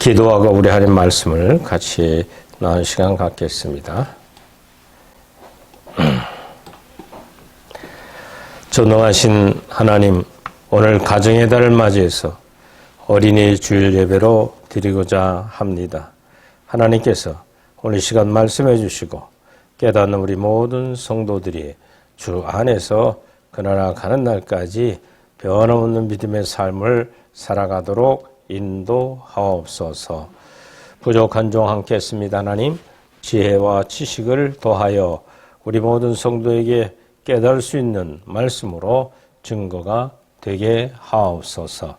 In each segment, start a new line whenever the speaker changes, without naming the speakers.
기도하고 우리 하나님 말씀을 같이 나눈 시간 갖겠습니다. 전능하신 하나님, 오늘 가정의 달을 맞이해서 어린이 주일 예배로 드리고자 합니다. 하나님께서 오늘 시간 말씀해 주시고 깨닫는 우리 모든 성도들이 주 안에서 그나라 가는 날까지 변함없는 믿음의 삶을 살아가도록 인도하옵소서. 부족한 종 함께 했습니다. 하나님, 지혜와 지식을 더하여 우리 모든 성도에게 깨달을 수 있는 말씀으로 증거가 되게 하옵소서.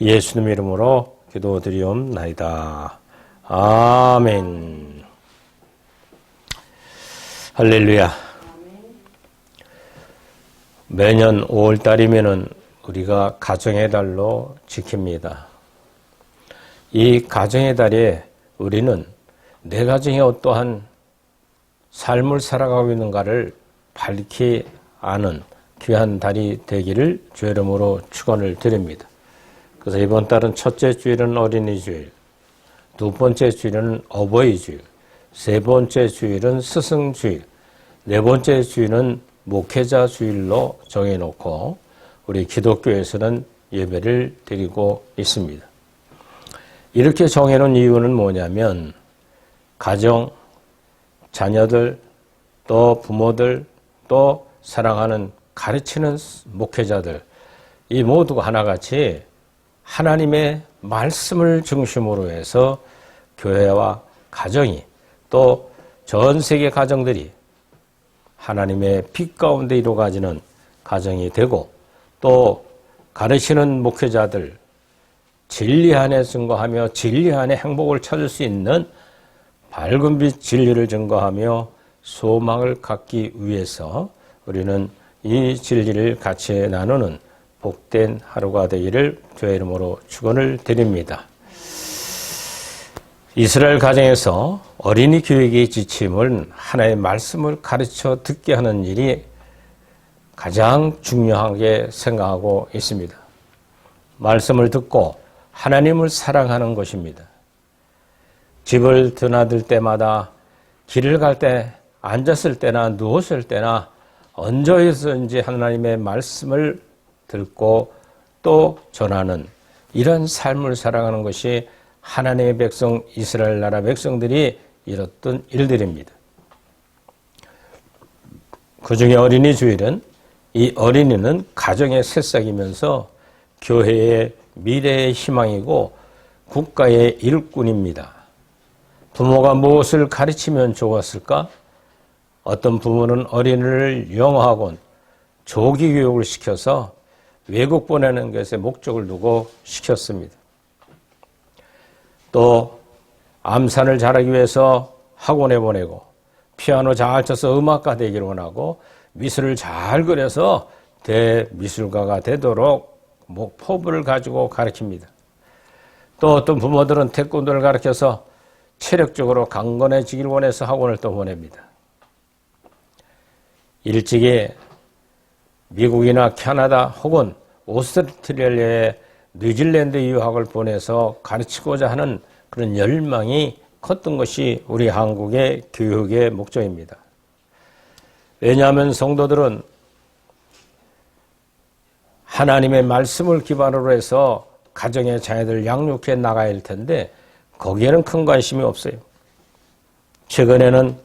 예수님 이름으로 기도드리옵나이다. 아멘. 할렐루야. 매년 5월 달이면은 우리가 가정의 달로 지킵니다. 이 가정의 달에 우리는 내 가정에 어떠한 삶을 살아가고 있는가를 밝히 아는 귀한 달이 되기를 주의 이름으로 축원을 드립니다. 그래서 이번 달은 첫째 주일은 어린이 주일, 두 번째 주일은 어버이 주일, 세 번째 주일은 스승 주일, 네 번째 주일은 목회자 주일로 정해놓고 우리 기독교에서는 예배를 드리고 있습니다. 이렇게 정해놓은 이유는 뭐냐면 가정, 자녀들, 또 부모들, 또 사랑하는 가르치는 목회자들 이 모두가 하나같이 하나님의 말씀을 중심으로 해서 교회와 가정이 또 전 세계 가정들이 하나님의 빛 가운데 이루어가지는 가정이 되고 또 가르치는 목회자들 진리 안에 증거하며 진리 안에 행복을 찾을 수 있는 밝은 빛 진리를 증거하며 소망을 갖기 위해서 우리는 이 진리를 같이 나누는 복된 하루가 되기를 주의 이름으로 축원을 드립니다. 이스라엘 가정에서 어린이 교육의 지침은 하나의 말씀을 가르쳐 듣게 하는 일이 가장 중요하게 생각하고 있습니다. 말씀을 듣고 하나님을 사랑하는 것입니다. 집을 드나들 때마다 길을 갈 때 앉았을 때나 누웠을 때나 언제에서인지 하나님의 말씀을 듣고 또 전하는 이런 삶을 살아가는 것이 하나님의 백성 이스라엘 나라 백성들이 이뤘던 일들입니다. 그 중에 어린이 주일은 이 어린이는 가정의 새싹이면서 교회의 미래의 희망이고 국가의 일꾼입니다. 부모가 무엇을 가르치면 좋았을까? 어떤 부모는 어린이를 영어학원, 조기 교육을 시켜서 외국 보내는 것에 목적을 두고 시켰습니다. 또 암산을 잘하기 위해서 학원에 보내고 피아노 잘 쳐서 음악가 되기를 원하고 미술을 잘 그려서 대미술가가 되도록 포부를 가지고 가르칩니다. 또 어떤 부모들은 태권도를 가르쳐서 체력적으로 강건해지길 원해서 학원을 또 보냅니다. 일찍이 미국이나 캐나다 혹은 오스트레일리아의 뉴질랜드 유학을 보내서 가르치고자 하는 그런 열망이 컸던 것이 우리 한국의 교육의 목적입니다. 왜냐하면 성도들은 하나님의 말씀을 기반으로 해서 가정의 자녀들 양육해 나가야 할 텐데 거기에는 큰 관심이 없어요. 최근에는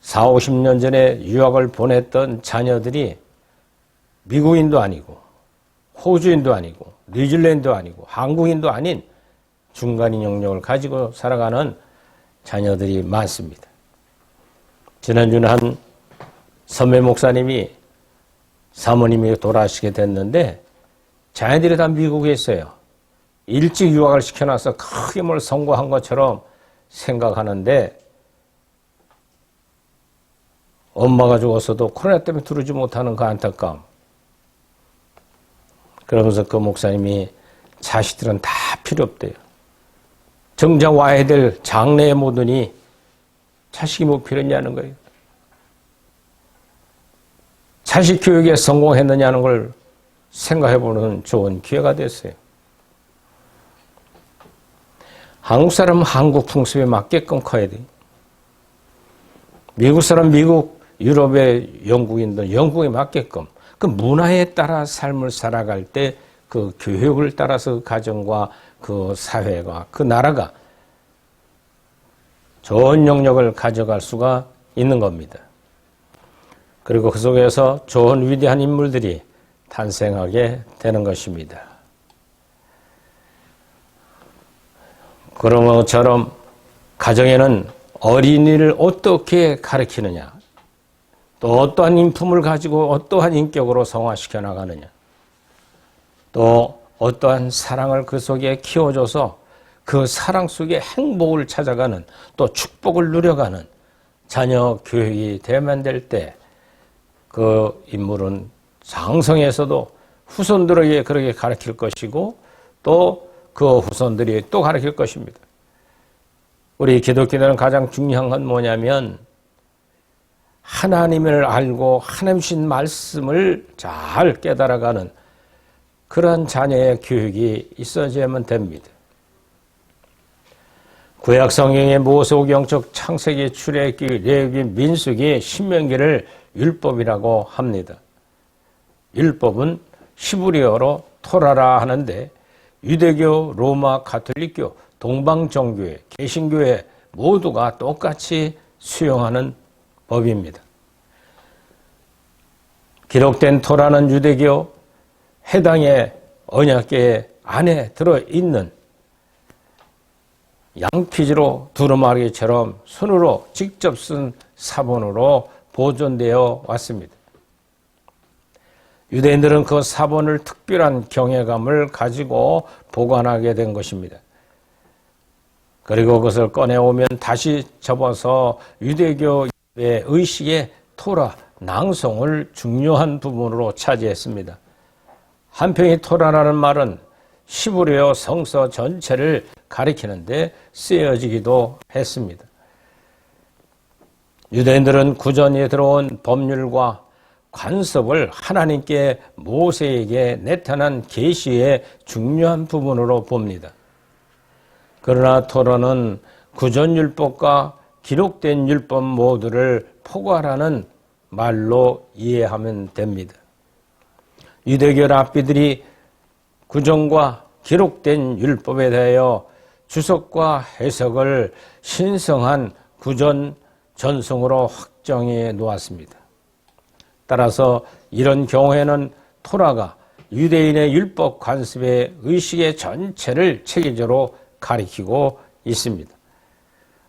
4, 50년 전에 유학을 보냈던 자녀들이 미국인도 아니고 호주인도 아니고 뉴질랜드도 아니고 한국인도 아닌 중간인 영역을 가지고 살아가는 자녀들이 많습니다. 지난주는 한 선배 목사님이 사모님이 돌아가시게 됐는데 자녀들이 다 미국에 있어요. 일찍 유학을 시켜놔서 크게 뭘 성공한 것처럼 생각하는데 엄마가 죽었어도 코로나 때문에 들어오지 못하는 그 안타까움. 그러면서 그 목사님이 자식들은 다 필요 없대요. 정작 와야 될못 오니 자식이 뭐 필요했냐는 거예요. 자식 교육에 성공했느냐는 걸 생각해 보는 좋은 기회가 됐어요. 한국 사람은 한국 풍습에 맞게끔 커야 돼. 미국 사람 미국, 유럽의 영국인들 영국에 맞게끔 그 문화에 따라 삶을 살아갈 때 그 교육을 따라서 그 가정과 그 사회가 그 나라가 좋은 영역을 가져갈 수가 있는 겁니다. 그리고 그 속에서 좋은 위대한 인물들이 탄생하게 되는 것입니다. 그런 것처럼 가정에는 어린이를 어떻게 가르치느냐, 또 어떠한 인품을 가지고 어떠한 인격으로 성화시켜 나가느냐, 또 어떠한 사랑을 그 속에 키워줘서 그 사랑 속에 행복을 찾아가는 또 축복을 누려가는 자녀 교육이 되면 될 때 그 인물은 장성에서도 후손들에게 그렇게 가르칠 것이고 또 그 후손들이 또 가르칠 것입니다. 우리 기독교는 가장 중요한 건 뭐냐면 하나님을 알고 하나님 신 말씀을 잘 깨달아가는 그런 자녀의 교육이 있어야만 됩니다. 구약 성경의 모세오경적 창세기, 출애굽기, 레위기, 민수기, 신명기를 율법이라고 합니다. 율법은 히브리어로 토라라 하는데 유대교, 로마, 가톨릭교, 동방정교회, 개신교회 모두가 똑같이 수용하는 법입니다. 기록된 토라는 유대교 해당의 언약계 안에 들어 있는 양피지로 두루마리처럼 손으로 직접 쓴 사본으로 보존되어 왔습니다. 유대인들은 그 사본을 특별한 경외감을 가지고 보관하게 된 것입니다. 그리고 그것을 꺼내오면 다시 접어서 유대교의 의식의 토라, 낭송을 중요한 부분으로 차지했습니다. 한평이 토라라는 말은 시브리어 성서 전체를 가리키는데 쓰여지기도 했습니다. 유대인들은 구전에 들어온 법률과 관습을 하나님께 모세에게 나타난 계시의 중요한 부분으로 봅니다. 그러나 토론은 구전 율법과 기록된 율법 모두를 포괄하는 말로 이해하면 됩니다. 유대교 랍비들이 구정과 기록된 율법에 대하여 주석과 해석을 신성한 구전 전성으로 확정해 놓았습니다. 따라서 이런 경우에는 토라가 유대인의 율법 관습의 의식의 전체를 체계적으로 가리키고 있습니다.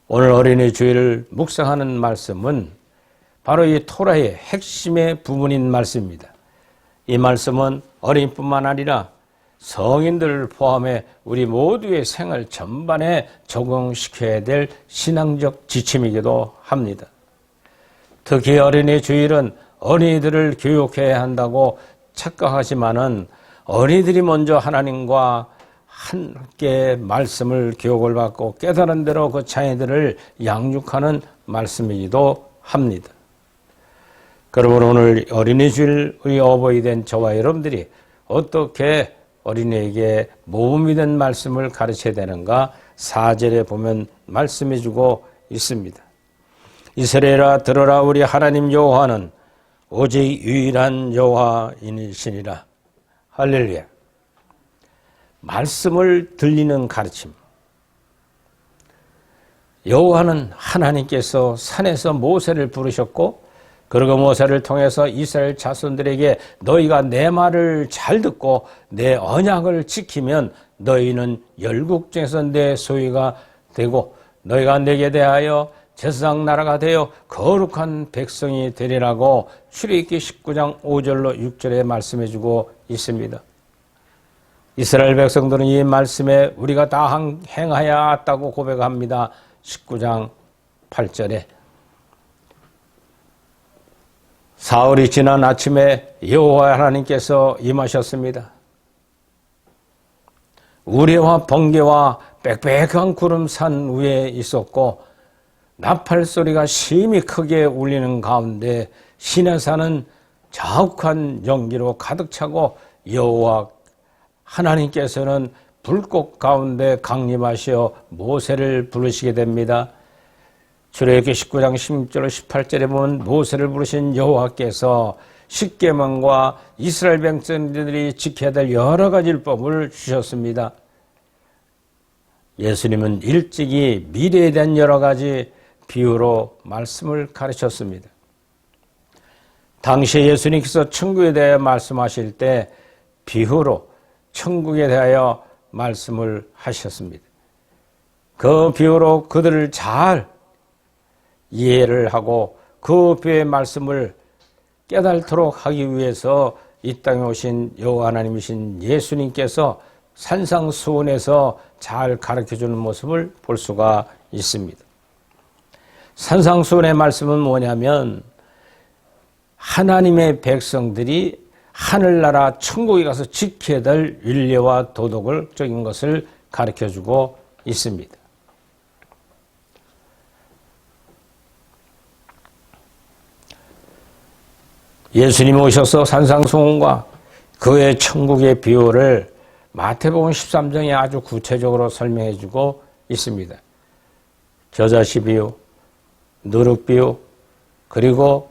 오늘 어린이 주일을 묵상하는 말씀은 바로 이 토라의 핵심의 부분인 말씀입니다. 이 말씀은 어린이뿐만 아니라 성인들을 포함해 우리 모두의 생활 전반에 적용시켜야 될 신앙적 지침이기도 합니다. 특히 어린이 주일은 어린이들을 교육해야 한다고 착각하지만은 어린이들이 먼저 하나님과 함께 말씀을 교육을 받고 깨달은 대로 그 자녀들을 양육하는 말씀이기도 합니다. 그러므로 오늘 어린이 주일의 어버이 된 저와 여러분들이 어떻게 어린이에게 모범이 된 말씀을 가르쳐야 되는가 사절에 보면 말씀해 주고 있습니다. 이스라엘아 들어라 우리 하나님 여호와는 오직 유일한 여호와이시니라. 할렐루야. 말씀을 들리는 가르침. 여호와는 하나님께서 산에서 모세를 부르셨고 그리고 모세를 통해서 이스라엘 자손들에게 너희가 내 말을 잘 듣고 내 언약을 지키면 너희는 열국 중에서 내 소유가 되고 너희가 내게 대하여 제사장 나라가 되어 거룩한 백성이 되리라고 출애굽기 19장 5절로 6절에 말씀해 주고 있습니다. 이스라엘 백성들은 이 말씀에 우리가 다 행하여 왔다고 고백합니다. 19장 8절에 사흘이 지난 아침에 여호와 하나님께서 임하셨습니다. 우레와 번개와 빽빽한 구름 산 위에 있었고 나팔 소리가 심히 크게 울리는 가운데 시내산은 자욱한 연기로 가득 차고 여호와 하나님께서는 불꽃 가운데 강림하시어 모세를 부르시게 됩니다. 출애굽기 19장 16절 18절에 보면 모세를 부르신 여호와께서 십계명과 이스라엘 백성들이 지켜야 될 여러 가지 율법을 주셨습니다. 예수님은 일찍이 미래에 대한 여러 가지 비유로 말씀을 가르쳤습니다. 당시 예수님께서 천국에 대해 말씀하실 때 비유로 천국에 대하여 말씀을 하셨습니다. 그 비유로 그들을 잘 이해를 하고 그 비유의 말씀을 깨달도록 하기 위해서 이 땅에 오신 여호와 하나님이신 예수님께서 산상수훈에서 잘 가르쳐 주는 모습을 볼 수가 있습니다. 산상수훈의 말씀은 뭐냐면 하나님의 백성들이 하늘나라 천국에 가서 지켜야 될 윤리와 도덕을 적인 것을 가르쳐 주고 있습니다. 예수님이 오셔서 산상수훈과 그의 천국의 비유를 마태복음 13장에 아주 구체적으로 설명해 주고 있습니다. 겨자씨 비유, 누룩 비유, 그리고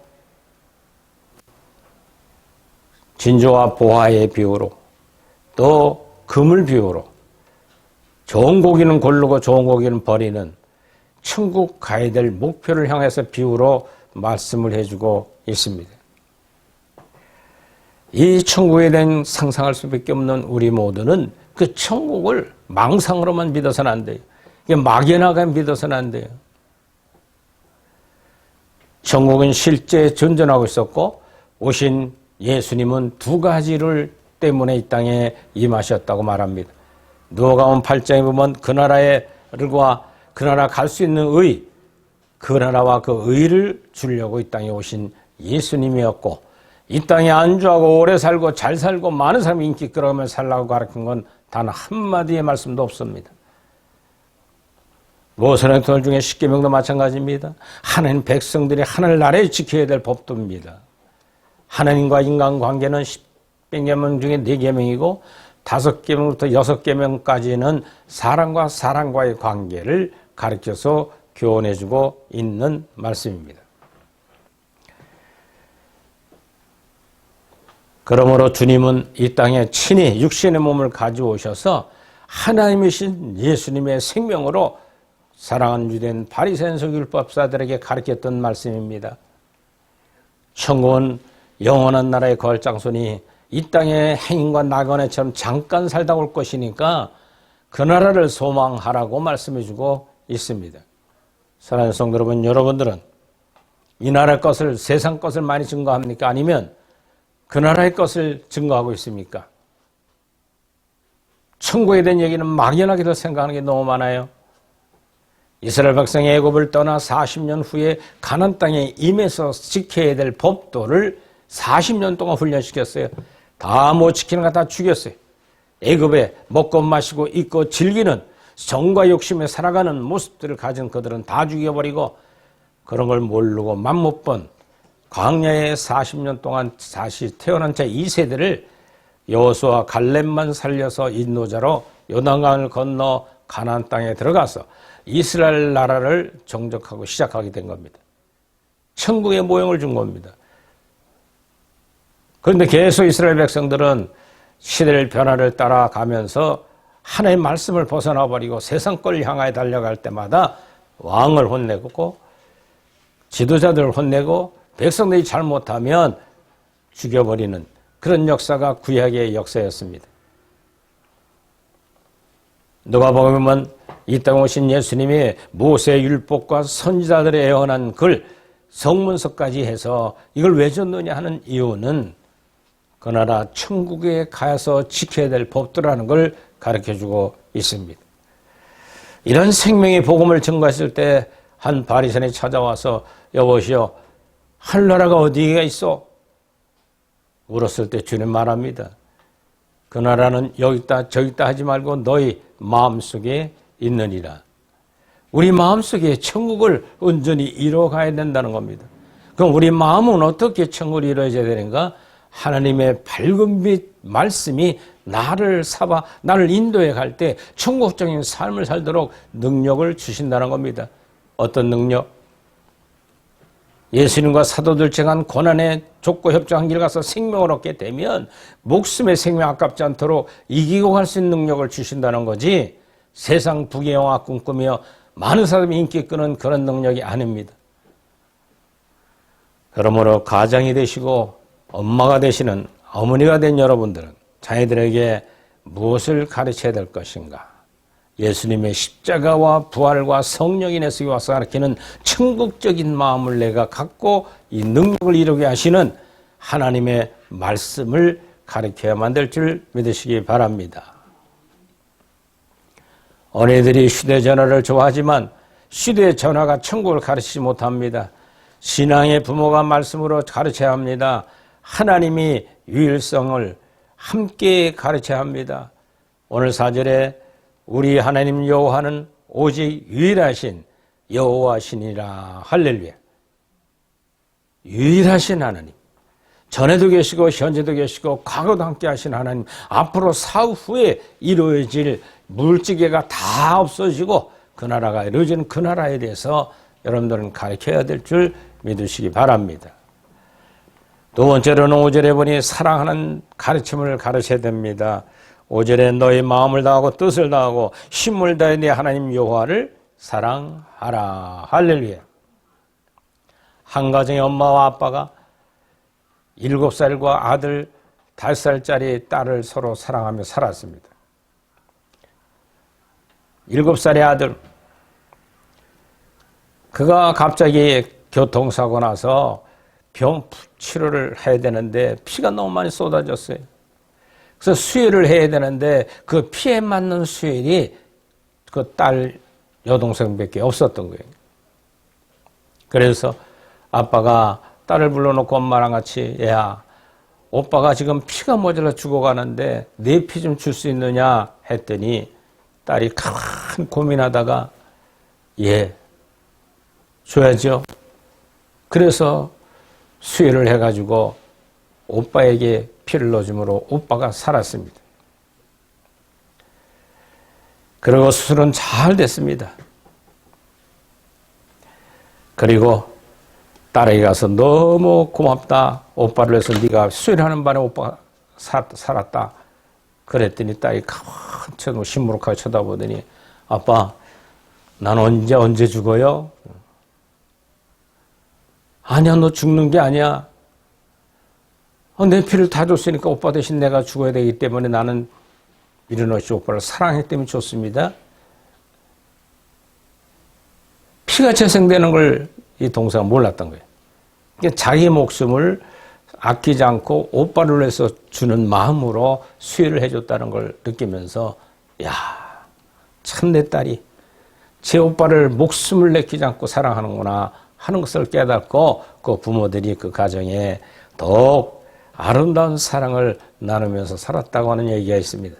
진조와 보화의 비유로 또 금을 비유로 좋은 고기는 고르고 좋은 고기는 버리는 천국 가야 될 목표를 향해서 비유로 말씀을 해주고 있습니다. 이 천국에 대한 상상할 수밖에 없는 우리 모두는 그 천국을 망상으로만 믿어서는 안 돼요. 이게 막연하게 믿어서는 안 돼요. 천국은 실제 존재하고 있었고 오신 예수님은 두 가지를 때문에 이 땅에 임하셨다고 말합니다. 누가온 8장에 보면 그 나라의과 그 나라 갈 수 있는 의, 그 나라와 그 의를 주려고 이 땅에 오신 예수님이었고 이 땅에 안주하고 오래 살고 잘 살고 많은 사람이 인기 끌어가며 살라고 가르친 건 단 한마디의 말씀도 없습니다. 모세의 터 중에 십계명도 마찬가지입니다. 하나님 백성들이 하늘나라에 지켜야 될 법도입니다. 하나님과 인간 관계는 십계명 중에 네 계명이고 다섯 계명부터 여섯 계명까지는 사람과 사람과의 관계를 가르쳐서 교훈해주고 있는 말씀입니다. 그러므로 주님은 이 땅에 친히 육신의 몸을 가져오셔서 하나님이신 예수님의 생명으로 사랑하는 유대인 바리새인석 율법사들에게 가르쳤던 말씀입니다. 천국은 영원한 나라의 거장소니 이 땅의 행인과 나그네처럼 잠깐 살다 올 것이니까 그 나라를 소망하라고 말씀해주고 있습니다. 사랑하는 성도 여러분, 여러분들은 이 나라 것을 세상 것을 많이 증거합니까? 아니면 그 나라의 것을 증거하고 있습니까? 천국에 대한 얘기는 막연하게도 생각하는 게 너무 많아요. 이스라엘 백성이 애굽을 떠나 40년 후에 가나안 땅에 임해서 지켜야 될 법도를 40년 동안 훈련시켰어요. 다 못 지키는 거다 죽였어요. 애굽에 먹고 마시고 입고 즐기는 정과 욕심에 살아가는 모습들을 가진 그들은 다 죽여버리고 그런 걸 모르고 맘 못 번 광야에 40년 동안 다시 태어난 자 2세대를 여호수아 갈렙만 살려서 인도자로 요단강을 건너 가나안 땅에 들어가서 이스라엘 나라를 정적하고 시작하게 된 겁니다. 천국의 모형을 준 겁니다. 그런데 계속 이스라엘 백성들은 시대를 변화를 따라가면서 하나의 말씀을 벗어나 버리고 세상 걸 향하여 달려갈 때마다 왕을 혼내고 지도자들을 혼내고 백성들이 잘못하면 죽여버리는 그런 역사가 구약의 역사였습니다. 누가 보면 이 땅에 오신 예수님이 모세 율법과 선지자들의 애원한 글 성문서까지 해서 이걸 왜 줬느냐 하는 이유는 그 나라 천국에 가서 지켜야 될 법도라는 걸 가르쳐 주고 있습니다. 이런 생명의 복음을 증거했을 때 한 바리새인이 찾아와서 여보시오 할 나라가 어디가 있어? 울었을 때 주님 말합니다. 그 나라는 여기 있다 저기 있다 하지 말고 너희 마음속에 있느니라. 우리 마음속에 천국을 온전히 이뤄가야 된다는 겁니다. 그럼 우리 마음은 어떻게 천국을 이루어져야 되는가? 하나님의 밝은 빛 말씀이 나를 사바, 나를 인도해 갈 때 천국적인 삶을 살도록 능력을 주신다는 겁니다. 어떤 능력? 예수님과 사도들 정한 고난의 족고 협정한 길 가서 생명을 얻게 되면 목숨의 생명 아깝지 않도록 이기고 갈 수 있는 능력을 주신다는 거지 세상 부귀영화 꿈꾸며 많은 사람이 인기 끄는 그런 능력이 아닙니다. 그러므로 가장이 되시고 엄마가 되시는 어머니가 된 여러분들은 자녀들에게 무엇을 가르쳐야 될 것인가? 예수님의 십자가와 부활과 성령이 내 속에 와서 가르치는 천국적인 마음을 내가 갖고 이 능력을 이루게 하시는 하나님의 말씀을 가르쳐야만 될 줄 믿으시기 바랍니다. 어린이들이 휴대전화를 좋아하지만 휴대전화가 천국을 가르치지 못합니다. 신앙의 부모가 말씀으로 가르쳐야 합니다. 하나님이 유일성을 함께 가르쳐야 합니다. 오늘 사절에 우리 하나님 여호와는 오직 유일하신 여호와시니라 할렐루야. 유일하신 하나님. 전에도 계시고 현재도 계시고 과거도 함께 하신 하나님. 앞으로 사후 후에 이루어질 물지개가 다 없어지고 그 나라가 이루어지는 그 나라에 대해서 여러분들은 가르쳐야 될 줄 믿으시기 바랍니다. 두 번째로는 5절에 보니 사랑하는 가르침을 가르쳐야 됩니다. 5절에 너의 마음을 다하고 뜻을 다하고 힘을 다해 내 하나님 여호와를 사랑하라. 할렐루야. 한 가정의 엄마와 아빠가 일곱 살과 아들 다섯 살짜리 딸을 서로 사랑하며 살았습니다. 일곱 살의 아들 그가 갑자기 교통사고 나서 병 치료를 해야 되는데 피가 너무 많이 쏟아졌어요. 그래서 수혈을 해야 되는데 그 피에 맞는 수혈이 그 딸 여동생밖에 없었던 거예요. 그래서 아빠가 딸을 불러놓고 엄마랑 같이 야 오빠가 지금 피가 모자라 죽어가는데 내 피 좀 줄 수 있느냐 했더니 딸이 가만 고민하다가 예 줘야죠. 그래서 수혈을 해가지고 오빠에게 넣어줌으로 오빠가 살았습니다. 그리고 수술은 잘 됐습니다. 그리고 딸에게 가서 너무 고맙다. 오빠를 위해서 네가 수혈하는 바에 오빠가 살았다. 그랬더니 딸이 가만 쳐도 시무룩하게 쳐다보더니 아빠 난 언제 언제 죽어요? 아니야 너 죽는 게 아니야. 어, 내 피를 다 줬으니까 오빠 대신 내가 죽어야 되기 때문에 나는 미르노시 오빠를 사랑했기 때문에 좋습니다. 피가 재생되는 걸 이 동사가 몰랐던 거예요. 자기 목숨을 아끼지 않고 오빠를 위해서 주는 마음으로 수혜를 해줬다는 걸 느끼면서 야, 참 내 딸이 제 오빠를 목숨을 내키지 않고 사랑하는구나 하는 것을 깨닫고 그 부모들이 그 가정에 더욱 아름다운 사랑을 나누면서 살았다고 하는 얘기가 있습니다.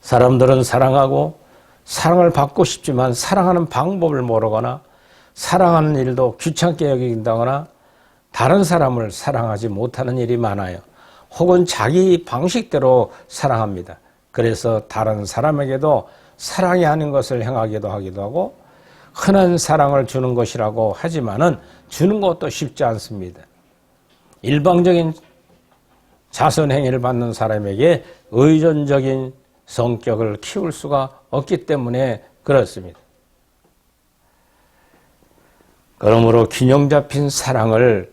사람들은 사랑하고 사랑을 받고 싶지만 사랑하는 방법을 모르거나 사랑하는 일도 귀찮게 여긴다거나 다른 사람을 사랑하지 못하는 일이 많아요. 혹은 자기 방식대로 사랑합니다. 그래서 다른 사람에게도 사랑이 아닌 것을 행하기도 하기도 하고 흔한 사랑을 주는 것이라고 하지만은 주는 것도 쉽지 않습니다. 일방적인 자선 행위를 받는 사람에게 의존적인 성격을 키울 수가 없기 때문에 그렇습니다. 그러므로 균형 잡힌 사랑을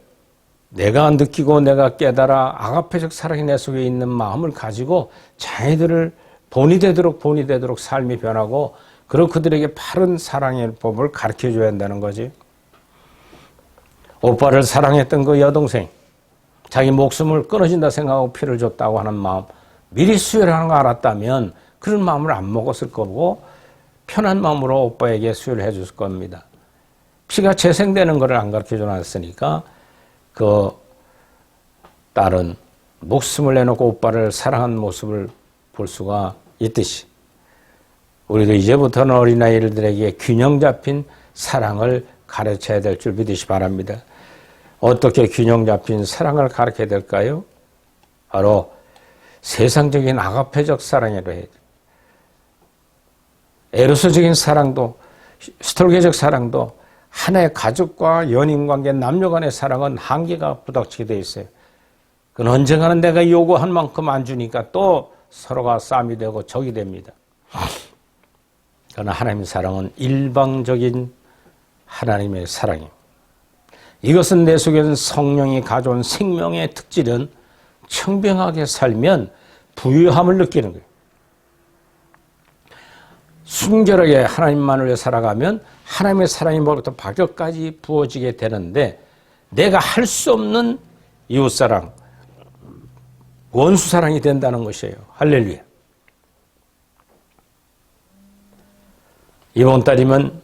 내가 느끼고 내가 깨달아 아가페적 사랑이 내 속에 있는 마음을 가지고 자녀들을 본이 되도록 본이 되도록 삶이 변하고 그리고 그들에게 바른 사랑의 법을 가르쳐 줘야 한다는 거지. 오빠를 사랑했던 그 여동생, 자기 목숨을 끊어진다 생각하고 피를 줬다고 하는 마음, 미리 수혈하는 거 알았다면 그런 마음을 안 먹었을 거고 편한 마음으로 오빠에게 수혈을 해줬을 겁니다. 피가 재생되는 것을 안 가르쳐 줘놨으니까 그 딸은 목숨을 내놓고 오빠를 사랑한 모습을 볼 수가 있듯이 우리도 이제부터는 어린아이들에게 균형 잡힌 사랑을 가르쳐야 될 줄 믿으시 바랍니다. 어떻게 균형 잡힌 사랑을 가르쳐야 될까요? 바로 세상적인 아가페적 사랑이라 해야 돼. 에로스적인 사랑도 스톨게적 사랑도 하나의 가족과 연인 관계, 남녀 간의 사랑은 한계가 부닥치게 돼 있어요. 그건 언젠가는 내가 요구한 만큼 안 주니까 또 서로가 싸움이 되고 적이 됩니다. 그러나 하나님의 사랑은 일방적인 하나님의 사랑입니다. 이것은 내 속에는 성령이 가져온 생명의 특질은 청병하게 살면 부유함을 느끼는 거예요. 순결하게 하나님만을 위해 살아가면 하나님의 사랑이 뭐부터 박격까지 부어지게 되는데 내가 할 수 없는 이웃사랑, 원수사랑이 된다는 것이에요. 할렐루야. 이번 달이면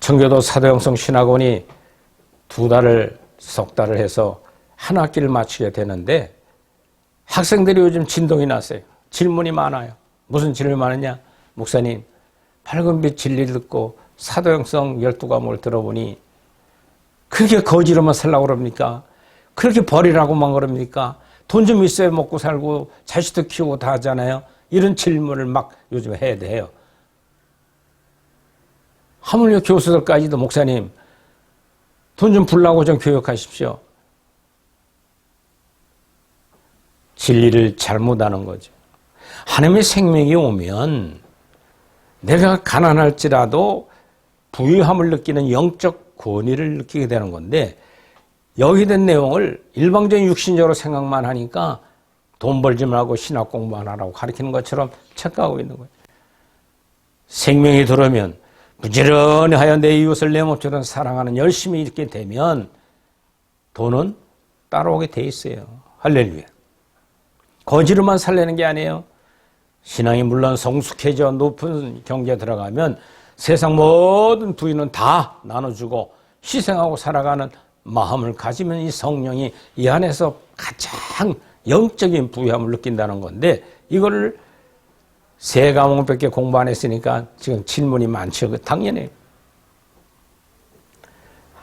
청교도 사도영성 신학원이 두 달을 석 달을 해서 한 학기를 마치게 되는데 학생들이 요즘 진동이 났어요. 질문이 많아요. 무슨 질문이 많으냐? 목사님, 밝은빛 진리를 듣고 사도영성 12과목을 들어보니 그렇게 거지로만 살라고 그럽니까? 그렇게 버리라고만 그럽니까? 돈 좀 있어야 먹고 살고 자식도 키우고 다 하잖아요. 이런 질문을 막 요즘 해야 돼요. 하물며 교수들까지도 목사님 돈 좀 불라고 좀 교육하십시오. 진리를 잘못 아는 거죠. 하나님의 생명이 오면 내가 가난할지라도 부유함을 느끼는 영적 권위를 느끼게 되는 건데 여기 된 내용을 일방적인 육신적으로 생각만 하니까 돈 벌지 말고 신학 공부만 하라고 가르치는 것처럼 착각하고 있는 거예요. 생명이 들어오면 부지런히 하여 내 이웃을 내 몸처럼 사랑하는 열심히 있게 되면 돈은 따라오게 돼 있어요. 할렐루야. 거지로만 살려는 게 아니에요. 신앙이 물론 성숙해져 높은 경계에 들어가면 세상 모든 부위는 다 나눠주고 희생하고 살아가는 마음을 가지면 이 성령이 이 안에서 가장 영적인 부유함을 느낀다는 건데 이거를 세 과목밖에 공부 안 했으니까 지금 질문이 많죠. 그 당연히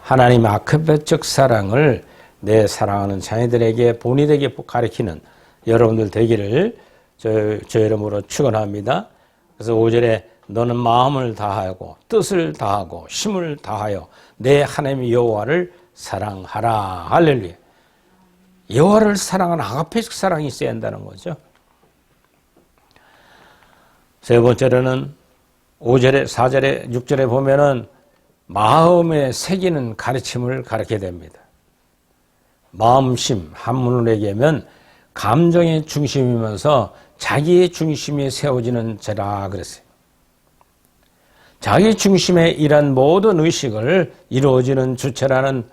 하나님 아크베적 사랑을 내 사랑하는 자녀들에게 본인에게 가르치는 여러분들 되기를 저, 저 이름으로 축원합니다. 그래서 5절에 너는 마음을 다하고 뜻을 다하고 힘을 다하여 내 하나님 여호와를 사랑하라. 할렐루야. 여호와를 사랑하는 아가페식 사랑이 있어야 한다는 거죠. 세 번째로는 5절에 4절에 6절에 보면은 마음에 새기는 가르침을 가르게 됩니다. 마음심 한문으로 얘기하면 감정의 중심이면서 자기의 중심에 세워지는 죄라 그랬어요. 자기 중심에 일한 모든 의식을 이루어지는 주체라는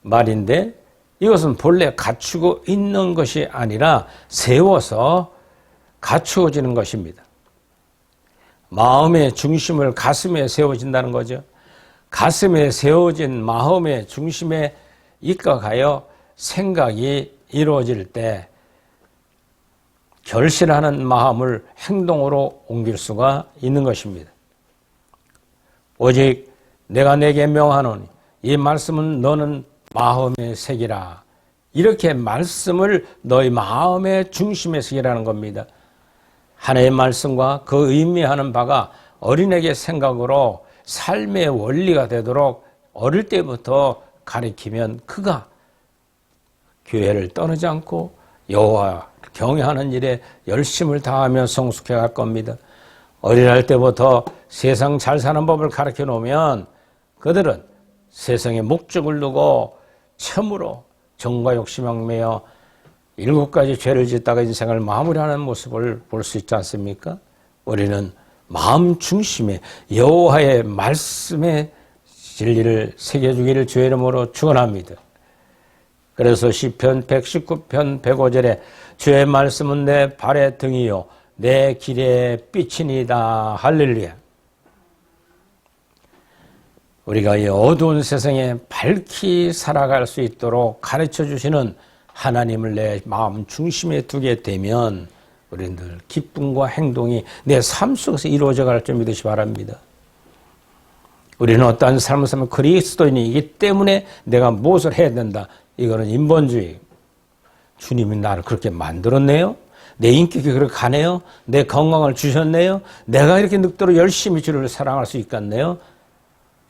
말인데 이것은 본래 갖추고 있는 것이 아니라 세워서 갖추어지는 것입니다. 마음의 중심을 가슴에 세워진다는 거죠. 가슴에 세워진 마음의 중심에 입각하여 생각이 이루어질 때 결실하는 마음을 행동으로 옮길 수가 있는 것입니다. 오직 내가 내게 명하노니 이 말씀은 너는 마음의 색이라. 이렇게 말씀을 너희 마음의 중심에 새기라는 겁니다. 하나의 말씀과 그 의미하는 바가 어린에게 생각으로 삶의 원리가 되도록 어릴 때부터 가리키면 그가 교회를 떠나지 않고 여호와 경외하는 일에 열심을 다하며 성숙해 갈 겁니다. 어린할 때부터 세상 잘 사는 법을 가르쳐 놓으면 그들은 세상에 목적을 두고 참으로 정과 욕심 앙매여 일곱 가지 죄를 짓다가 인생을 마무리하는 모습을 볼 수 있지 않습니까? 우리는 마음 중심에 여호와의 말씀의 진리를 새겨주기를 주의 이름으로 축원합니다. 그래서 시편 119편 105절에 주의 말씀은 내 발의 등이요 내 길의 빛이니다 할렐루야. 우리가 이 어두운 세상에 밝히 살아갈 수 있도록 가르쳐 주시는 하나님을 내 마음 중심에 두게 되면 우리들 기쁨과 행동이 내 삶 속에서 이루어져 갈 줄 믿으시 바랍니다. 우리는 어떠한 삶을 살면 그리스도인이기 때문에 내가 무엇을 해야 된다. 이거는 인본주의. 주님이 나를 그렇게 만들었네요. 내 인격이 그렇게 가네요. 내 건강을 주셨네요. 내가 이렇게 늙도록 열심히 주를 사랑할 수 있겠네요.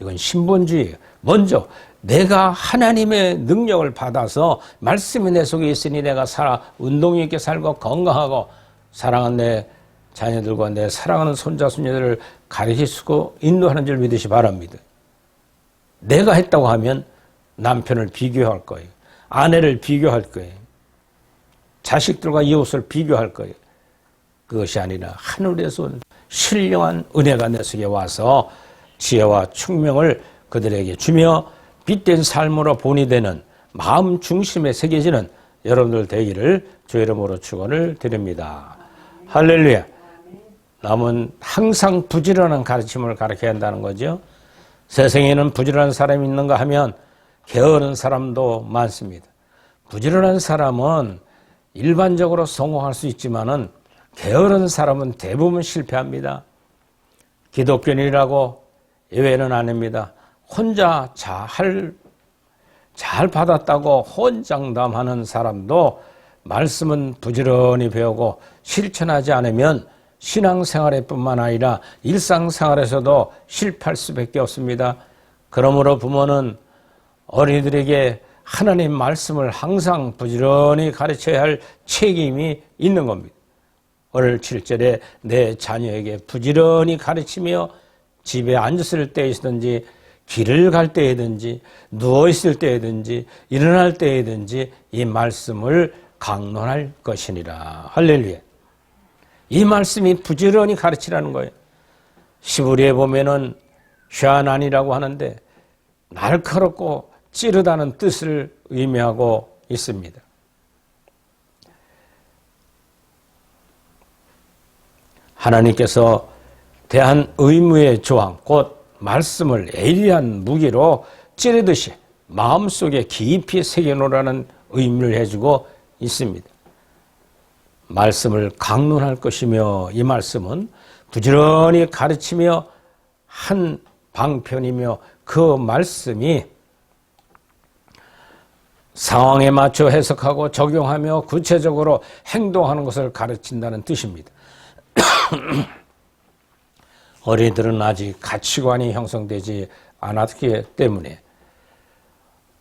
이건 신본주의예요. 먼저 내가 하나님의 능력을 받아서 말씀이 내 속에 있으니 내가 살아 운동 있게 살고 건강하고 사랑하는 내 자녀들과 내 사랑하는 손자 손녀들을 가르치고 인도하는 줄 믿으시 바랍니다. 내가 했다고 하면 남편을 비교할 거예요. 아내를 비교할 거예요. 자식들과 이웃을 비교할 거예요. 그것이 아니라 하늘에서 온 신령한 은혜가 내 속에 와서 지혜와 충명을 그들에게 주며 빛된 삶으로 본이 되는 마음 중심에 새겨지는 여러분들 되기를 주 이름으로 축원을 드립니다. 할렐루야. 남은 항상 부지런한 가르침을 가르쳐야 한다는 거죠. 세상에는 부지런한 사람이 있는가 하면 게으른 사람도 많습니다. 부지런한 사람은 일반적으로 성공할 수 있지만은 게으른 사람은 대부분 실패합니다. 기독교인이라고 예외는 아닙니다. 혼자 잘, 잘 받았다고 혼장담하는 사람도 말씀은 부지런히 배우고 실천하지 않으면 신앙생활에 뿐만 아니라 일상생활에서도 실패할 수밖에 없습니다. 그러므로 부모는 어린이들에게 하나님 말씀을 항상 부지런히 가르쳐야 할 책임이 있는 겁니다. 오늘 7절에 내 자녀에게 부지런히 가르치며 집에 앉았을 때이든지 길을 갈 때이든지 누워 있을 때이든지 일어날 때이든지 이 말씀을 강론할 것이니라. 할렐루야. 이 말씀이 부지런히 가르치라는 거예요. 시부리에 보면은 샤난이라고 하는데 날카롭고 찌르다는 뜻을 의미하고 있습니다. 하나님께서 대한 의무의 조항, 곧 말씀을 예리한 무기로 찌르듯이 마음속에 깊이 새겨놓으라는 의미를 해주고 있습니다. 말씀을 강론할 것이며 이 말씀은 부지런히 가르치며 한 방편이며 그 말씀이 상황에 맞춰 해석하고 적용하며 구체적으로 행동하는 것을 가르친다는 뜻입니다. 어린이들은 아직 가치관이 형성되지 않았기 때문에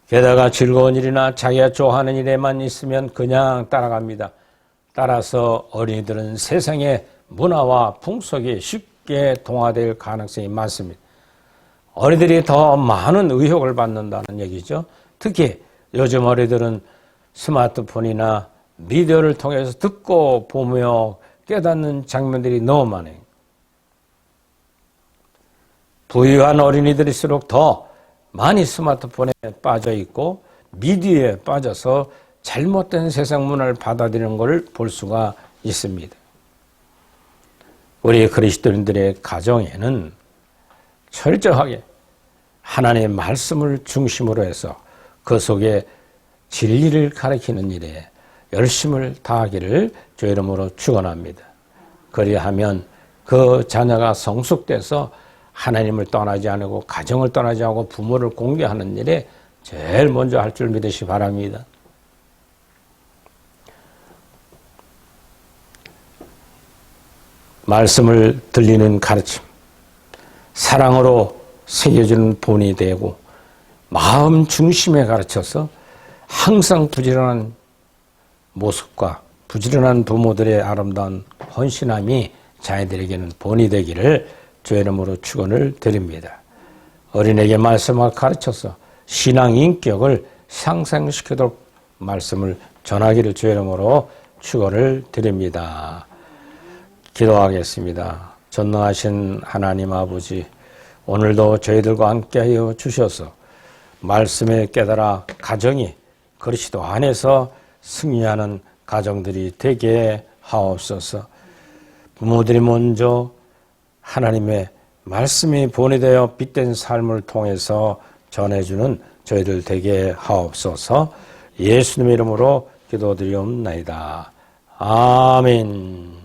게다가 즐거운 일이나 자기가 좋아하는 일에만 있으면 그냥 따라갑니다. 따라서 어린이들은 세상의 문화와 풍속에 쉽게 동화될 가능성이 많습니다. 어린이들이 더 많은 의혹을 받는다는 얘기죠. 특히 요즘 어린이들은 스마트폰이나 미디어를 통해서 듣고 보며 깨닫는 장면들이 너무 많아요. 부유한 어린이들일수록 더 많이 스마트폰에 빠져 있고 미디어에 빠져서 잘못된 세상 문화를 받아들이는 것을 볼 수가 있습니다. 우리 그리스도인들의 가정에는 철저하게 하나님의 말씀을 중심으로 해서 그 속에 진리를 가리키는 일에 열심을 다하기를 주 이름으로 축원합니다. 그리하면 그 자녀가 성숙돼서 하나님을 떠나지 않고 가정을 떠나지 않고 부모를 공개하는 일에 제일 먼저 할 줄 믿으시 바랍니다. 말씀을 들리는 가르침, 사랑으로 새겨주는 본이 되고 마음 중심에 가르쳐서 항상 부지런한 모습과 부지런한 부모들의 아름다운 헌신함이 자녀들에게는 본이 되기를 주의 이름으로 축원을 드립니다. 어린에게 말씀을 가르쳐서 신앙 인격을 상승시키도록 말씀을 전하기를 주의 이름으로 축원을 드립니다. 기도하겠습니다. 전능하신 하나님 아버지 오늘도 저희들과 함께하여 주셔서 말씀에 깨달아 가정이 그리스도 안에서 승리하는 가정들이 되게 하옵소서. 부모들이 먼저 하나님의 말씀이 본이 되어 빛된 삶을 통해서 전해주는 저희들 되게 하옵소서. 예수님의 이름으로 기도드리옵나이다. 아멘.